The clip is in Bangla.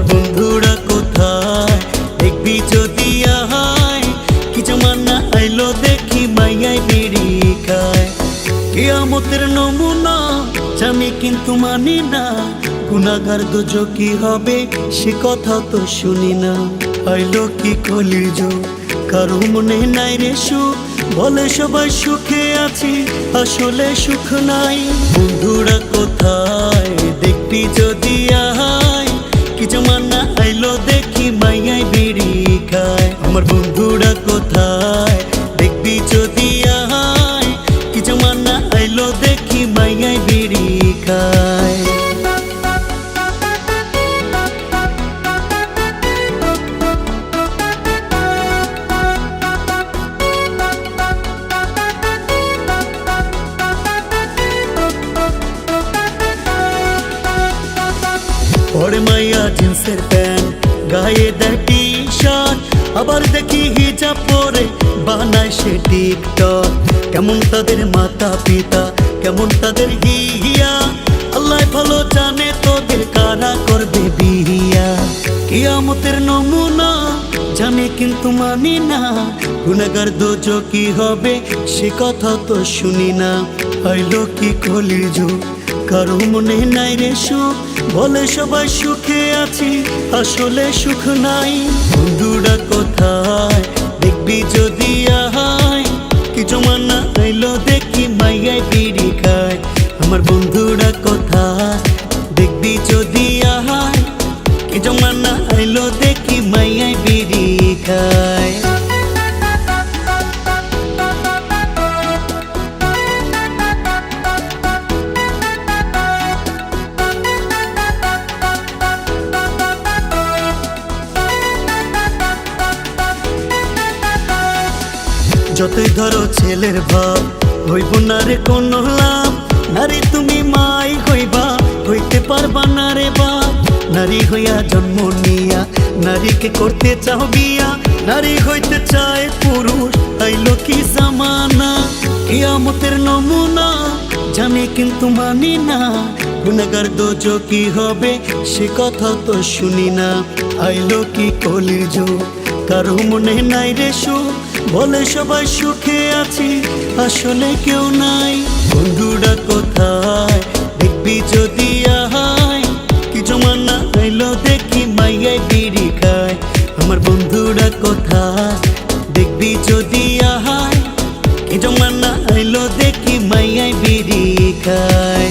আমার বন্ধুরা কোথায়? দেখবি যদি আহায়, কিছু মান্না আইলো দেখি মাইয়ায় বিড়ি খায়। কেয়ামতের নমুনা আমি কিন্তু মানি না গুণাগার দুজো কি হবে, সে কথা তো শুনি না। আইলো কি কলিজ কারও মনে নাই রে সুখ, বলে সবাই সুখে আছি, আসলে সুখ নাই। বন্ধুরা কোথায়? কোথায়? দেখবি যদি আহায়, কি জমানা আইলো দেখি মাইয়াই বিড়ি খায়। পরে মাইয়া জিন্সের প্যান্ট, গায়ে দেয় টি শার্ট আবার দেখি হিজাব পরে বানায় সে টিকটক। কেমন তাদের মাতা পিতা কেমন তাদের হিয়া আল্লাহ ভালো জানে তোদের কারা করবে বিয়া কিয়ামতের নমুনা, জানে কিন্তু মানি না। গুনাগার দোজো কি হবে, সে কথা তো শুনি না। আইলো কি কলিজু কারও মনে নাই রে সুখ বলে সবাই সুখে আছি আসলে সুখ নাই। বন্ধুরা কোথায়? দেখবি যদি যতই ধরো ছেলের ভাব, হইব না রে কোন লাভ। নারী তুমি মাই হইবা, হইতে পারবা না রে বা নারী হইয়া জন্ম নিয়া, নারীকে করতে চাও বিয়া। নারী হইতে চায় পুরুষ আইলো কি জামানা। কিয়ামতের নমুনা, জানি কিন্তু মানি না। গুনাগার দোজো কি হবে, সে কথা তো শুনি না। আইলো কি কলিজ কারও মনে নাই রে সুখ। বলে সবাই সুখে আছি, আসলে কেউ নাই। বন্ধুরা কোথায়? দেখবি যদি আহায়, কি জমানা আইলো দেখি মাইয়াই বিড়ি খায়। আমার বন্ধুরা কোথায়? দেখবি যদি আহায়, কি জমানা আইলো দেখি মাইয়াই বিড়ি খায়।